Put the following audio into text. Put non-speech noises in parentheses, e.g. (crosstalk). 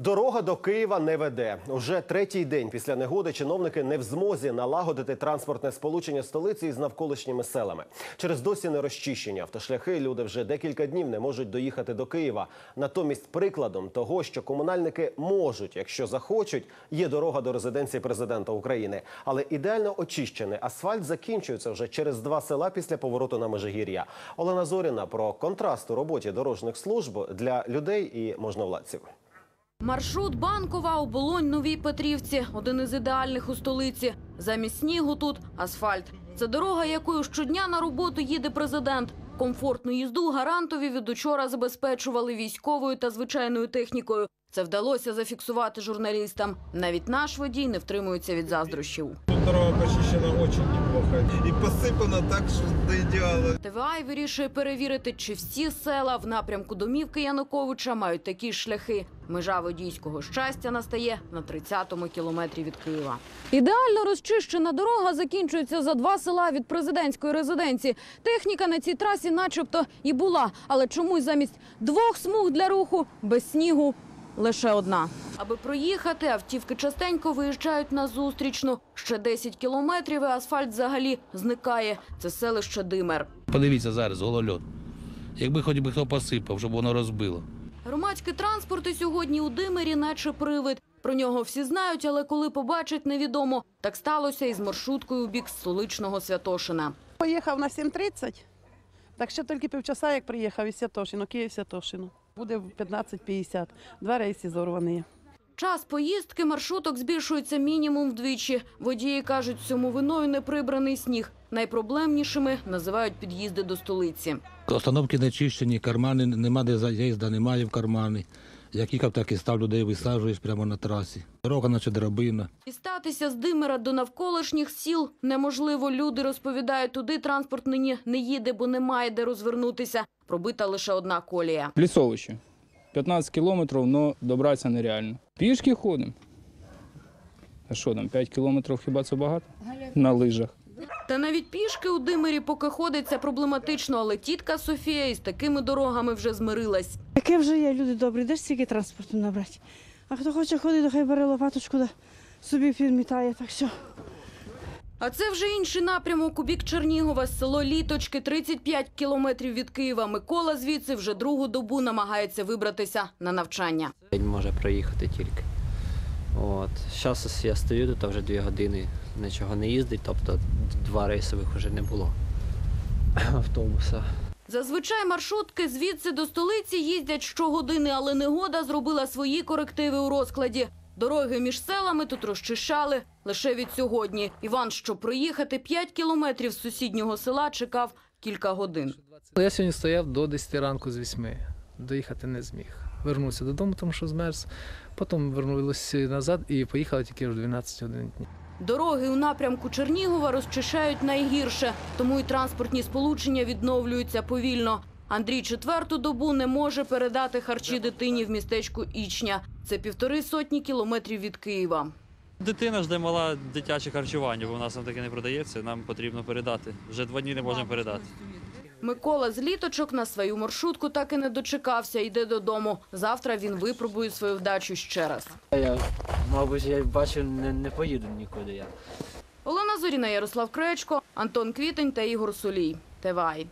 Дорога до Києва не веде. Уже третій день після негоди чиновники не в змозі налагодити транспортне сполучення столиці із навколишніми селами. Через досі не розчищені автошляхи люди вже декілька днів не можуть доїхати до Києва. Натомість прикладом того, що комунальники можуть, якщо захочуть, є дорога до резиденції президента України. Але ідеально очищений асфальт закінчується вже через два села після повороту на Межигір'я. Олена Зоріна про контраст у роботі дорожніх служб для людей і можновладців. Маршрут Банкова, Оболонь, Новій Петрівці – один із ідеальних у столиці. Замість снігу тут – асфальт. Це дорога, якою щодня на роботу їде президент. Комфортну їзду гарантові від учора забезпечували військовою та звичайною технікою. Це вдалося зафіксувати журналістам. Навіть наш водій не втримується від заздрощів. Дорога почищена очень неплохо. И посыпана так, что до идеала. ТВА вирішує перевірити, чи всі села в напрямку домівки Януковича мають такі шляхи. Межа водійського щастя настає на 30-му кілометрі від Києва. Ідеально розчищена дорога закінчується за два села від президентської резиденції. Техніка на цій трасі, начебто, і була, але чомусь замість двох смуг для руху без снігу. Лише одна. Аби проїхати, автівки частенько виїжджають на зустрічну. Ще 10 кілометрів і асфальт взагалі зникає. Це селище Димер. Подивіться зараз, голольот. Якби хоч би хто посипав, щоб воно розбило. Громадський транспорт і сьогодні у Димирі наче привид. Про нього всі знають, але коли побачать, невідомо. Так сталося і з маршруткою у бік столичного Святошина. Поїхав на 7.30, так ще тільки півчаса, як приїхав із Святошино, Київ Святошино. Буде в 15.50. Два рейси зорвані. Час поїздки маршруток збільшується мінімум вдвічі. Водії кажуть, цьому виною неприбраний сніг. Найпроблемнішими називають під'їзди до столиці. Остановки не чищені, кармани нема де заїзда, немає в кармани. Як їхав, так і став людей висаджуєш прямо на трасі. Дорога, наче драбина. Дістатися з Димира до навколишніх сіл неможливо. Люди розповідають, туди транспорт нині не їде, бо немає де розвернутися. Пробита лише одна колія. Лісовище. 15 кілометрів, але добратися нереально. Пішки ходимо. А що там, 5 кілометрів хіба це багато? На лижах. Та навіть пішки у Димирі поки ходиться проблематично, але тітка Софія із такими дорогами вже змирилась. Яке вже є, люди добрі, де ж стільки транспорту набрати? А хто хоче ходити, то хай бере лопаточку, да собі підмітає, так що. А це вже інший напрямок у бік Чернігова, село Літочки, 35 кілометрів від Києва. Микола звідси вже другу добу намагається вибратися на навчання. День може проїхати тільки. От. Зараз я стою тут вже дві години, нічого не їздить, тобто два рейсових вже не було (clears throat) автобуса. Зазвичай маршрутки звідси до столиці їздять щогодини, але негода зробила свої корективи у розкладі. Дороги між селами тут розчищали лише від сьогодні. Іван, щоб проїхати 5 кілометрів з сусіднього села, чекав кілька годин. Я сьогодні стояв до 10 ранку з 8. Доїхати не зміг. Вернувся додому, тому що змерз. Потім вернулися назад і поїхали тільки в 12 годин. Дороги у напрямку Чернігова розчищають найгірше, тому і транспортні сполучення відновлюються повільно. Андрій четверту добу не може передати харчі дитині в містечку Ічня. Це півтори сотні кілометрів від Києва. Дитина жде мала дитяче харчування, бо в нас там таке не продається. Нам потрібно передати. Вже два дні не можемо передати. Микола з літочок на свою маршрутку так і не дочекався. Йде додому. Завтра він випробує свою вдачу ще раз. Я, мабуть, я бачу, не, не поїду нікуди я. Олена Зоріна, Ярослав Кречко, Антон Квітень та Ігор Солій. ТВАЙ.